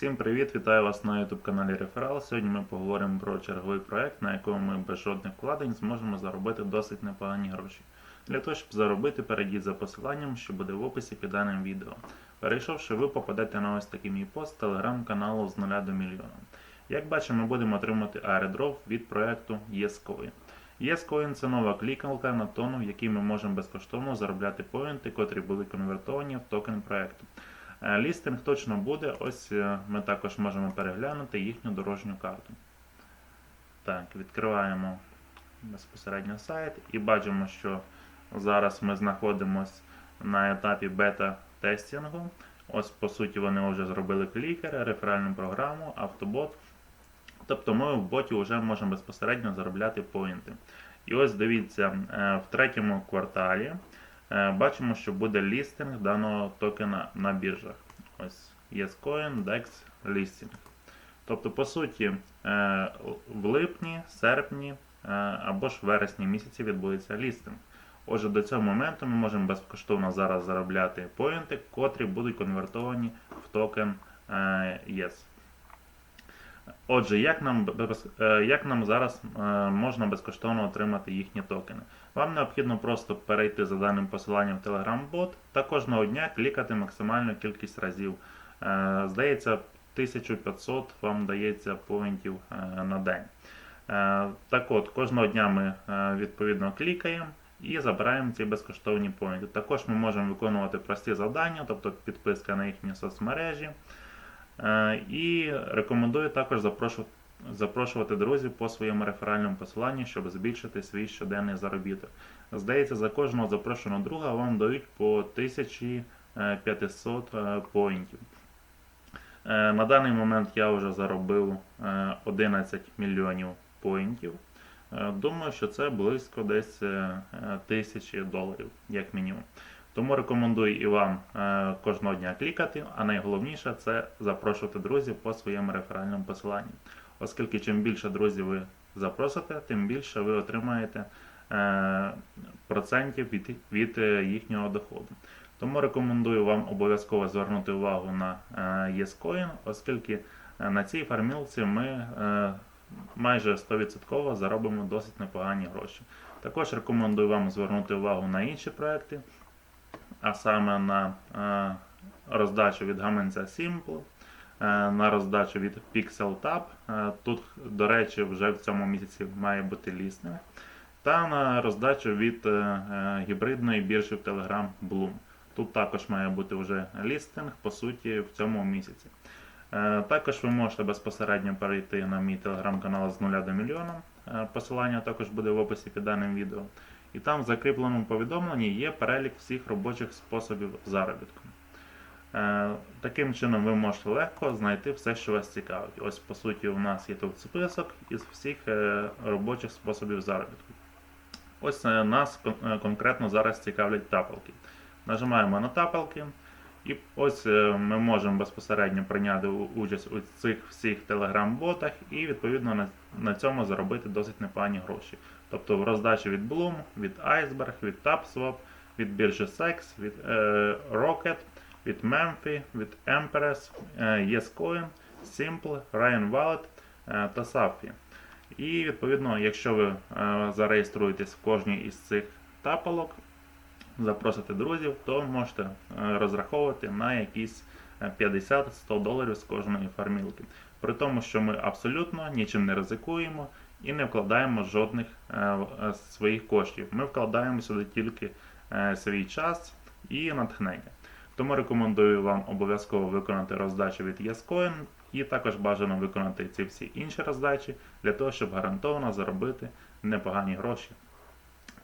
Всім привіт! Вітаю вас на YouTube каналі Реферал. Сьогодні ми поговоримо про черговий проект, на якому ми без жодних вкладень зможемо заробити досить непогані гроші. Для того, щоб заробити, перейдіть за посиланням, що буде в описі під даним відео. Перейшовши, ви попадете на ось такий мій пост телеграм-каналу з 0 до мільйона. Як бачимо, ми будемо отримати airdrop від проекту YesCoin. YesCoin – це нова клікалка на тону, в якій ми можемо безкоштовно заробляти поінти, котрі були конвертовані в токен проекту. Е, Лістинг точно буде. Ось е, ми також можемо переглянути їхню дорожню карту. Так, відкриваємо безпосередньо сайт і бачимо, що зараз ми знаходимося на етапі бета-тестінгу. Ось, по суті, вони вже зробили клікери, реферальну програму, автобот. Тобто ми в боті вже можемо безпосередньо заробляти поінти. І ось дивіться, е, в третьому кварталі бачимо, що буде лістинг даного токена на біржах. Ось YesCoin, DEX, Listing. Тобто, по суті, е, в липні, серпні е, або ж вересні місяці відбудеться лістинг. Отже, до цього моменту ми можемо безкоштовно зараз заробляти поінти, котрі будуть конвертовані в токен е, Yes. Отже, як нам, е, як нам зараз е, можна безкоштовно отримати їхні токени? Вам необхідно просто перейти за даним посиланням в Telegram-бот та кожного дня клікати максимальну кількість разів. Е, Здається, 1500 вам дається поінтів на день. Так от, кожного дня ми відповідно клікаємо і забираємо ці безкоштовні поінти. Також ми можемо виконувати прості завдання, тобто підписка на їхні соцмережі. Е, І рекомендую також запрошувати, друзів по своєму реферальному посиланню, щоб збільшити свій щоденний заробіток. Здається, за кожного запрошеного друга вам дають по 1500 е, поінтів. Е, На даний момент я вже заробив е, 11 мільйонів поінтів. Думаю, що це близько десь тисячі доларів, як мінімум. Тому рекомендую і вам е, кожного дня клікати, а найголовніше це запрошувати друзів по своєму реферальному посиланню. Оскільки чим більше друзів ви запросите, тим більше ви отримаєте е, процентів від, від е, їхнього доходу. Тому рекомендую вам обов'язково звернути увагу на YesCoin, оскільки на цій фармілці ми майже 100% заробимо досить непогані гроші. Також рекомендую вам звернути увагу на інші проекти, а саме на е, роздачу від гаманця Simple, е, на роздачу від PixelTab. Е, Тут, до речі, вже в цьому місяці має бути лістинг. Та на роздачу від гібридної біржі в Telegram Bloom. Тут також має бути вже лістинг, по суті, в цьому місяці. Також ви можете безпосередньо перейти на мій телеграм-канал з 0 до мільйона. Посилання також буде в описі під даним відео. І там в закріпленому повідомленні є перелік всіх робочих способів заробітку. Е, Таким чином ви можете легко знайти все, що вас цікавить. Ось по суті у нас є тут список із всіх е, робочих способів заробітку. Ось е, нас кон- конкретно зараз цікавлять тапалки. Нажимаємо на тапалки, і ось е, ми можемо безпосередньо прийняти участь у цих всіх телеграм-ботах і відповідно на, на цьому заробити досить непогані гроші. Тобто в роздачі від Bloom, від Iceberg, від TapSwap, від біржі Sex, від е, Rocket, від Memphi, від Empress, е, YesCoin, Simple, Ryan Wallet е, та Saphi. І відповідно, якщо ви е, зареєструєтесь в кожній із цих тапалок, запросите друзів, то можете е, розраховувати на якісь е, 50-100 доларів з кожної фармілки. При тому, що ми абсолютно нічим не ризикуємо і не вкладаємо жодних е, е, своїх коштів. Ми вкладаємо сюди тільки е, свій час і натхнення. Тому рекомендую вам обов'язково виконати роздачу від YesCoin і також бажано виконати ці всі інші роздачі для того, щоб гарантовано заробити непогані гроші.